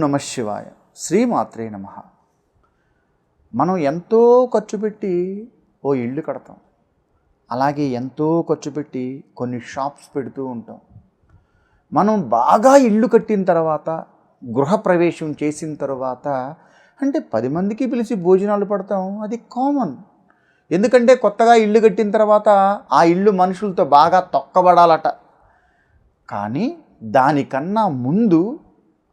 నమ శివాయ. శ్రీమాత్రే నమ. మనం ఎంతో ఖర్చు పెట్టి ఓ ఇల్లు కడతాం. అలాగే ఎంతో ఖర్చు పెట్టి కొన్ని షాప్స్ పెడుతూ ఉంటాం. మనం బాగా ఇల్లు కట్టిన తర్వాత గృహప్రవేశం చేసిన తర్వాత అంటే పది మందికి పిలిచి భోజనాలు పడతాం. అది కామన్. ఎందుకంటే కొత్తగా ఇల్లు కట్టిన తర్వాత ఆ ఇల్లు మనుషులతో బాగా తొక్కబడాలట. కానీ దానికన్నా ముందు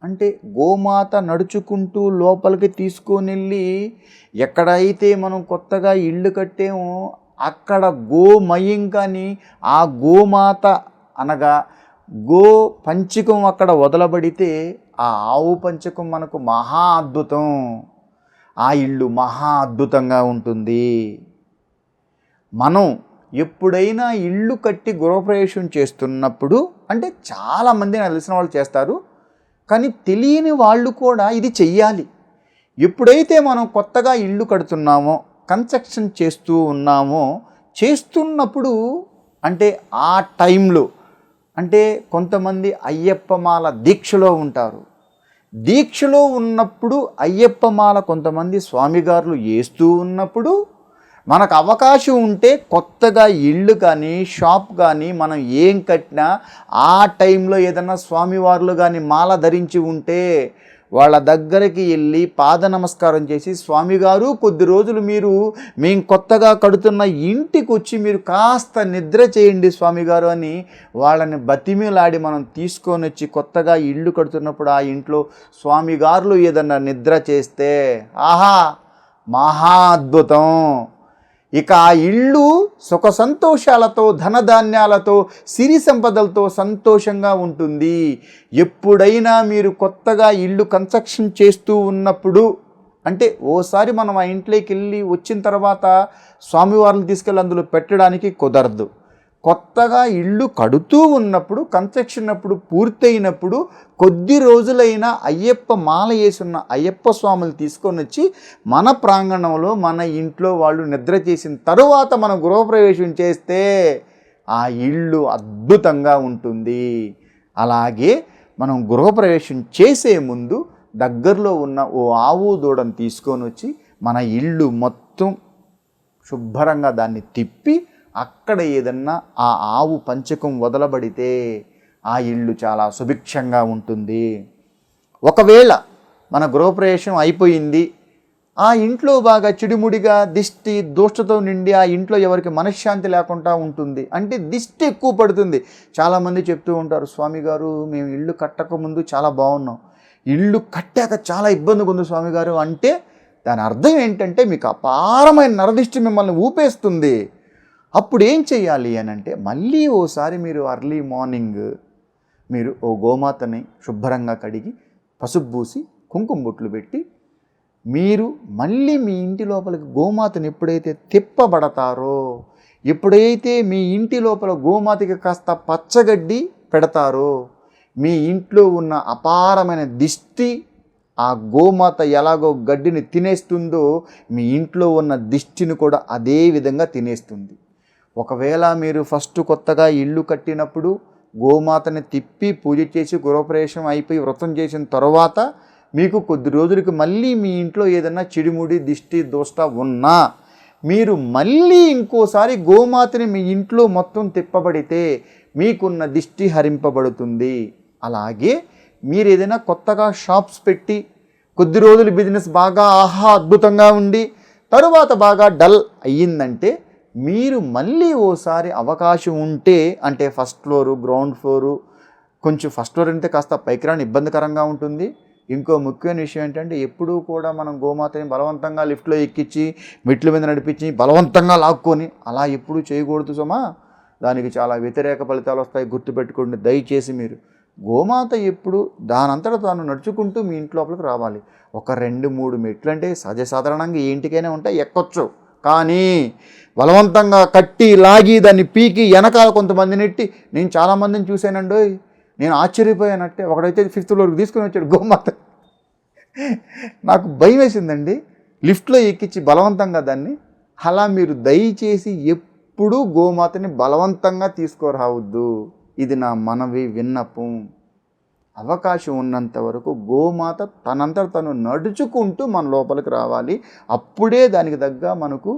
అంటే గోమాత నడుచుకుంటూ లోపలికి తీసుకొని వెళ్ళి ఎక్కడైతే మనం కొత్తగా ఇల్లు కట్టామో అక్కడ గోమయం కానీ ఆ గోమాత అనగా గో పంచకం అక్కడ వదలబడితే ఆ ఆవు పంచకం మనకు మహా అద్భుతం. ఆ ఇల్లు మహా అద్భుతంగా ఉంటుంది. మనం ఎప్పుడైనా ఇల్లు కట్టి గృహప్రవేశం చేస్తున్నప్పుడు అంటే చాలామంది నాకు తెలిసిన వాళ్ళు చేస్తారు. కానీ తెలియని వాళ్ళు కూడా ఇది చెయ్యాలి. ఎప్పుడైతే మనం కొత్తగా ఇల్లు కడుతున్నామో కన్స్ట్రక్షన్ చేస్తూ ఉన్నామో చేస్తున్నప్పుడు అంటే ఆ టైంలో అంటే కొంతమంది అయ్యప్పమాల దీక్షలో ఉంటారు. దీక్షలో ఉన్నప్పుడు అయ్యప్పమాల కొంతమంది స్వామిగారులు వేస్తూ ఉన్నప్పుడు మనకు అవకాశం ఉంటే కొత్తగా ఇల్లు కానీ షాప్ కానీ మనం ఏం కట్టినా ఆ టైంలో ఏదన్నా స్వామివార్లు కానీ మాల ధరించి ఉంటే వాళ్ళ దగ్గరికి వెళ్ళి పాద నమస్కారం చేసి స్వామిగారు కొద్ది రోజులు మీరు మేము కొత్తగా కడుతున్న ఇంటికి వచ్చి మీరు కాస్త నిద్ర చేయండి స్వామిగారు అని వాళ్ళని బతిమిలాడి మనం తీసుకొని వచ్చి కొత్తగా ఇల్లు కడుతున్నప్పుడు ఆ ఇంట్లో స్వామిగారులు ఏదన్నా నిద్ర చేస్తే ఆహా మహా అద్భుతం! ఇక ఆ ఇళ్ళు సుఖ సంతోషాలతో ధనధాన్యాలతో సిరి సంపదలతో సంతోషంగా ఉంటుంది. ఎప్పుడైనా మీరు కొత్తగా ఇల్లు కన్స్ట్రక్షన్ చేస్తూ ఉన్నప్పుడు అంటే ఓసారి మనం ఆ ఇంట్లోకి వెళ్ళి వచ్చిన తర్వాత స్వామివారిని తీసుకెళ్ళి అందులో పెట్టడానికి కుదరదు. కొత్తగా ఇల్లు కడుతూ ఉన్నప్పుడు కన్స్ట్రక్షన్ అప్పుడు పూర్తయినప్పుడు కొద్ది రోజులైనా అయ్యప్ప మాల వేసున్న అయ్యప్ప స్వాములు తీసుకొని వచ్చి మన ప్రాంగణంలో మన ఇంట్లో వాళ్ళు నిద్ర చేసిన తరువాత మనం గృహప్రవేశం చేస్తే ఆ ఇల్లు అద్భుతంగా ఉంటుంది. అలాగే మనం గృహప్రవేశం చేసే ముందు దగ్గరలో ఉన్న ఓ ఆవు దూడను తీసుకొని వచ్చి మన ఇల్లు మొత్తం శుభ్రంగా దాన్ని తిప్పి అక్కడ ఏదన్నా ఆ ఆవు పంచకం వదలబడితే ఆ ఇల్లు చాలా సుభిక్షంగా ఉంటుంది. ఒకవేళ మన గృహప్రవేశం అయిపోయింది ఆ ఇంట్లో బాగా చిడిముడిగా దిష్టి దోషతో నిండి ఆ ఇంట్లో ఎవరికి మనశ్శాంతి లేకుండా ఉంటుంది. అంటే దిష్టి ఎక్కువ పడుతుంది. చాలామంది చెప్తూ ఉంటారు స్వామి గారు మేము ఇల్లు కట్టకముందు చాలా బాగున్నాం. ఇల్లు కట్టాక చాలా ఇబ్బందిగా ఉంది స్వామి గారు. అంటే దాని అర్థం ఏంటంటే మీకు అపారమైన నరదిష్టి మిమ్మల్ని ఊపేస్తుంది. అప్పుడు ఏం చేయాలి అని అంటే మళ్ళీ ఓసారి మీరు అర్లీ మార్నింగ్ మీరు ఓ గోమాతని శుభ్రంగా కడిగి పసుపు పూసి కుంకుమ బొట్లు పెట్టి మీరు మళ్ళీ మీ ఇంటి లోపలికి గోమాతను ఎప్పుడైతే తిప్పబడతారో ఎప్పుడైతే మీ ఇంటి లోపల గోమాతకి కాస్త పచ్చగడ్డి పెడతారో మీ ఇంట్లో ఉన్న అపారమైన దిష్టి ఆ గోమాత ఎలాగో గడ్డిని తినేస్తుందో మీ ఇంట్లో ఉన్న దిష్టిని కూడా అదే విధంగా తినేస్తుంది. ఒకవేళ మీరు ఫస్ట్ కొత్తగా ఇల్లు కట్టినప్పుడు గోమాతని తిప్పి పూజ చేసి గృహప్రవేశం అయిపోయి వ్రతం చేసిన తర్వాత మీకు కొద్ది రోజులకి మళ్ళీ మీ ఇంట్లో ఏదైనా చిడిముడి దిష్టి దోష్ట ఉన్నా మీరు మళ్ళీ ఇంకోసారి గోమాతని మీ ఇంట్లో మొత్తం తిప్పబడితే మీకున్న దిష్టి హరింపబడుతుంది. అలాగే మీరు ఏదైనా కొత్తగా షాప్స్ పెట్టి కొద్ది రోజులు బిజినెస్ బాగా ఆహా అద్భుతంగా ఉండి తరువాత బాగా డల్ అయ్యిందంటే మీరు మళ్ళీ ఓసారి అవకాశం ఉంటే అంటే ఫస్ట్ ఫ్లోరు గ్రౌండ్ ఫ్లోరు కొంచెం ఫస్ట్ ఫ్లోర్ అంటే కాస్త పైకి రాని ఇబ్బందికరంగా ఉంటుంది. ఇంకో ముఖ్యమైన విషయం ఏంటంటే ఎప్పుడూ కూడా మనం గోమాతని బలవంతంగా లిఫ్ట్లో ఎక్కించి మెట్ల మీద నడిపించి బలవంతంగా లాక్కొని అలా ఎప్పుడూ చేయకూడదు సుమా. దానికి చాలా వ్యతిరేక ఫలితాలు వస్తాయి గుర్తుపెట్టుకోండి దయచేసి మీరు. గోమాత ఎప్పుడు దానంతట తాను నడుచుకుంటూ మీ ఇంటి లోపలికి రావాలి. ఒక రెండు మూడు మెట్లు అంటే సహజ సాధారణంగా ఏ ఇంటికైనా ఉంటాయి ఎక్కొచ్చు. కానీ బలవంతంగా కట్టి లాగి దాన్ని పీకి వెనకాల కొంతమంది నెట్టి నేను చాలామందిని చూశానండి నేను ఆశ్చర్యపోయానట్టే. ఒకడైతే ఫిఫ్త్ ఫ్లోర్కి తీసుకుని వచ్చాడు గోమాత. నాకు భయం వేసిందండి. లిఫ్ట్లో ఎక్కించి బలవంతంగా దాన్ని. అలా మీరు దయచేసి ఎప్పుడూ గోమాతని బలవంతంగా తీసుకురావద్దు. ఇది నా మనవి విన్నపం. అవకాశం ఉన్నంత వరకు గోమాత తనంతట తను నడుచుకుంటూ మన లోపలికి రావాలి. అప్పుడే దానికి తగ్గ మనకు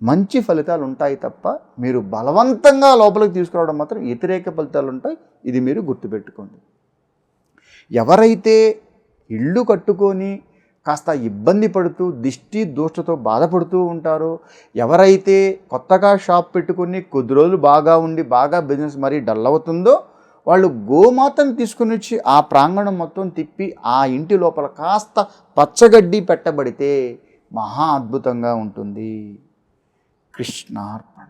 మంచి ఫలితాలు ఉంటాయి తప్ప మీరు బలవంతంగా లోపలికి తీసుకురావడం మాత్రం వ్యతిరేక ఫలితాలు ఉంటాయి. ఇది మీరు గుర్తుపెట్టుకోండి. ఎవరైతే ఇల్లు కట్టుకొని కాస్త ఇబ్బంది పడుతూ దిష్టి దోషతో బాధపడుతూ ఉంటారో ఎవరైతే కొత్తగా షాప్ పెట్టుకుని కొద్ది రోజులు బాగా ఉండి బాగా బిజినెస్ మరీ డల్ అవుతుందో వాళ్ళు గోమాతను తీసుకుని వచ్చి ఆ ప్రాంగణం మొత్తం తిప్పి ఆ ఇంటి లోపల కాస్త పచ్చగడ్డి పెట్టబడితే మహా అద్భుతంగా ఉంటుంది. కృష్ణార్పణ.